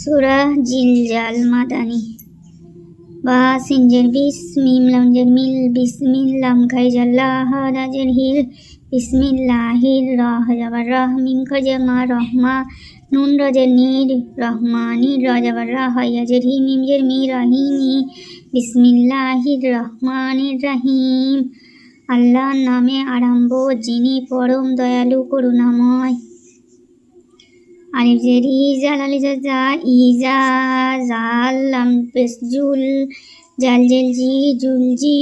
সুরা জিলজাল মাদানি। বা সিনজের বিস মিম লামজের মিল, বিসমিল লাম খাইজাল্লাহ রাজের হিল, বিসমিল্লাহির রহ যাবার রহ, মিম খজে মা রহমা, নুন রজের নির রহমানির রজাবার রাহ ইয়াজের হি মিমজের মি রাহিমি বিসমিল্লাহির রহমানির রাহিম। আল্লাহর নামে আরম্ভ, যিনি পরম দয়ালু, করুণাময়। আলিফ জের ইজাল আলি জা ইজা জাল লাম পেস জুল, জাল, জেল, জি, জুল, জি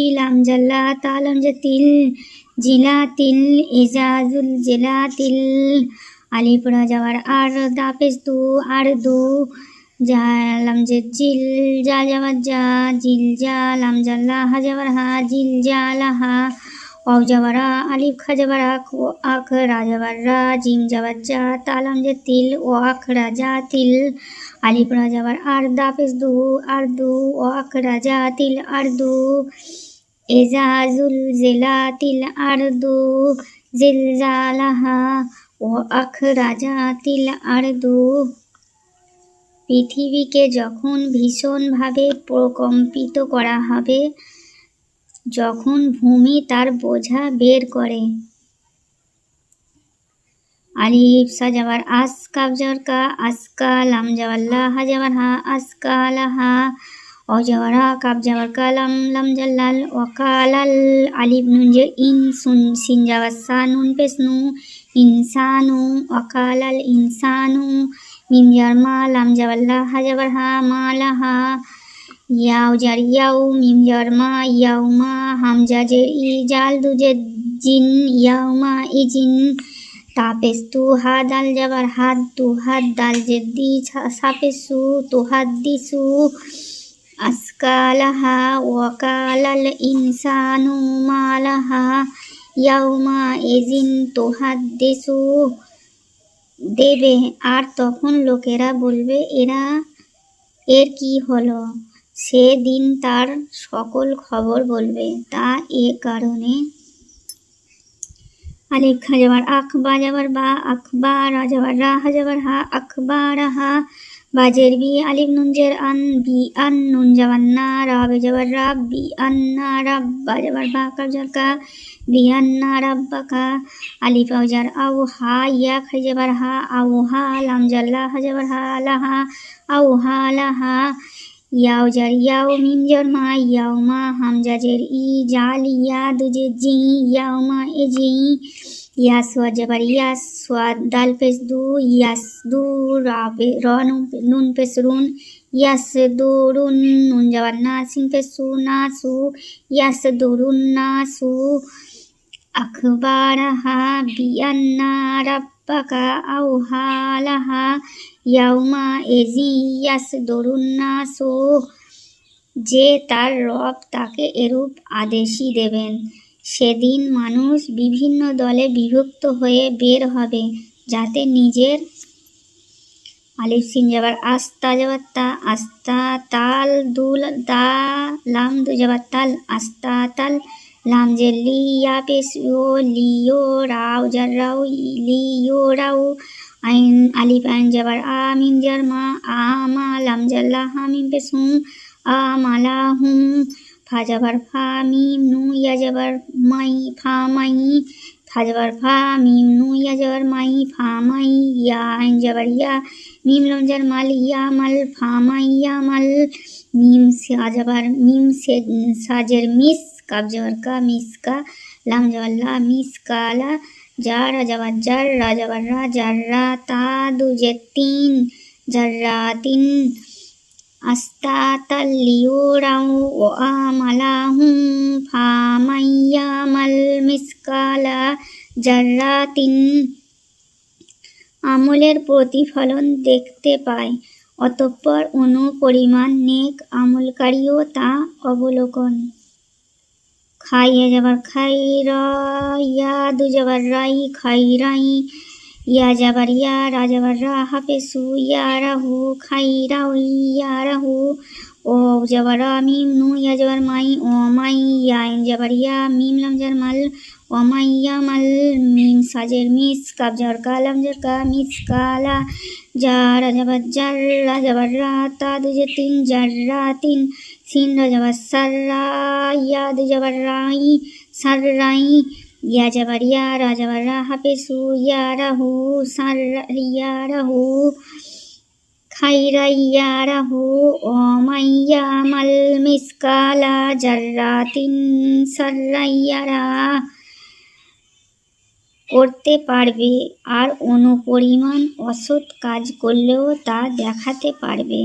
জাল্লা তালম জে, তিল জিলা তিল ইজাজুল জেলা তিল আলিফ রা যাওয়ার আর, দা পেস দু, আর, দু জালাম যে জিল, জা যাওয়ার যা জিল, জা, লাম জাল্লা হা যাওয়ার হা, জিল, জা লাহা ওয়াও যাবারা আলিফ খা যাবারা ও আখ রা জিম যাবার যা তালাম যে তিল, ও আখ রা যা তিল। আলিফ রা যাবার আর দা পেস দু, আর দু, ও আখ রা যা তিল, আর দু। এজাজুল জেলা তিল, আর দু। জিল জালাহা ও আখ রাজা তিল, আর দু। পৃথিবীকে যখন ভীষণভাবে প্রকম্পিত করা হবে যখন ভূমি তার বোঝা বের করে। আলিফ সাজাবার আস কাব যাওয়ার কা আসকা লাম যাওয়ার লা হা যাওয়ার হা লাহা ও যাওয়ার হা কাব যাওয়ার কা লাম লাম জাল্লাল ওয়াকালাল আলিফ নুন যে ইন সুন, সিন যাওয়ার সা নুন পেস নু ইনসানু ওয়াকালাল ইনসানু মিম যাওয়ার মা লাম যাওয়ার লা হা যাওয়ার হা, মা লাহা ইয়াও যার ইয়াও, মিম যার মা, ইয়াও মা, হামজা যে ই, জাল দুজে জিন, ইয়াও মা ই জিন। তাপেস তু হা, দাল যাবার হাত, তু হাত দাল যে দি সাপেসু তু হাত দিসু আসকালাহা, ওয়াকালাল ইনসানু মালাহা ইয়াউমা এজিন তু হাত দিসু দেবে, আর তখন লোকেরা বলবে, এরা, এর কি হলো? সেদিন তার সকল খবর বলবে, তা এ কারণে। আলিফ খা যাবার আখ বা যাবার বা আখবার রা যাবার রা হা যাবার হা। বাজের বি আলিফ নুনজের আন, বি আন নুন যাবার না, রাবে যাবার রাব, বি আন্না রাব, বা যাবার বা কাব যার কা, বি আন্না রাব্বা কা। আলিফ আও যার আউ হা, ইয়া খাই যাবার হা আউ হা, লাম জাল্লা হা যাবার হা লাহা আউ হা লাহা ইয়াও যার ইয়াও মিম যার মা ইয়াও মা হামজা জের ই জাল ইয়া দুজে জি ইয়াও মা এ জি ইয়া সোয়া যাবার ইয়া সোয়া দাল পেস দু ইয়াস দু রা পে র নুন পেস রুন ইয়াস দু রুন নুন যাবার না সিং পেস সু না সু ইয়াস দু রুন না সু আখবারহা বিয়ান্না রাব্বাকা আও হালাহা ইয়াউমা এজি ইয়াস দরুন্নাসো যে তার রব তাকে এরূপ আদেশই দেবেন। সেদিন মানুষ বিভিন্ন দলে বিভক্ত হয়ে বের হবে, যাতে নিজের আলিফ সিন যাবার আস্তা যাবার তা আস্তা তাল দুল দা লাম দু যাবার তাল আস্তা তাল লাম যে লিয়া পেস ও লিও রাও যার রাও লিও রাও আইন আলিফ আইন যাবার আ মিম যার মা আ মা লাম জাল্লা হা মিম হুম আ মালা হুম ফা নু ইয়া মাই ফা মাই ফা মিম নু ইয়া যাবার মাই ফা ইয়া আইন যাবার ইয়া মিম লম যার মাল ইয়া মাল ফা মাই ইয়া মাল মিম সা মিম সে সাজের মিস কাব যাবার কা মিস কা লাম যাবার লা মিস কালা যারা যাবার যার রা যাবার রা যাররা তা দুজে তিন যাররা তিন আস্তা তাল্লিও রাও ও আমালাহুম ফামাইয়ামাল মিসকালা যাররা তিন আমলের প্রতিফলন দেখতে পায়, অতঃপর অনুপরিমাণ নেক আমলকারীও তা অবলোকন। খাইয়ে যাবার খাই ইয়া দু যাবার রাই খাই রাই ইয়া যাবার ইয়া রা যাবার রা হাফেসু ইয়া রাহু খাই রাউ ইয়া রাহু ও যাবার রা মিম নু ইয়া যাবার মাই ও মাই ইয়া ইন যাবার ইয়া মিম লাম যার মাল অমাইয়ামাল মিম সাজের মিস কাবজার কালাম জার কা মিস কালা যা রাজাবার জার রাজাবার রা তা দুজে তিন জার রা তিন সিন রাজাবার সার রা ইয়া দুজাবার রাই সার রাই ইয়া যাবার ইয়া রাজাবার রা হাফেসু ইয়া রাহু সার ইয়া রাহু খাইরাইয়ারাহু অমাইয়ামাল মিসকালা জাররাতিন সাররাইয়ারা করতে পারবে আর অনুপরিমাণ অসৎ কাজ করলেও তা দেখাতে পারবে।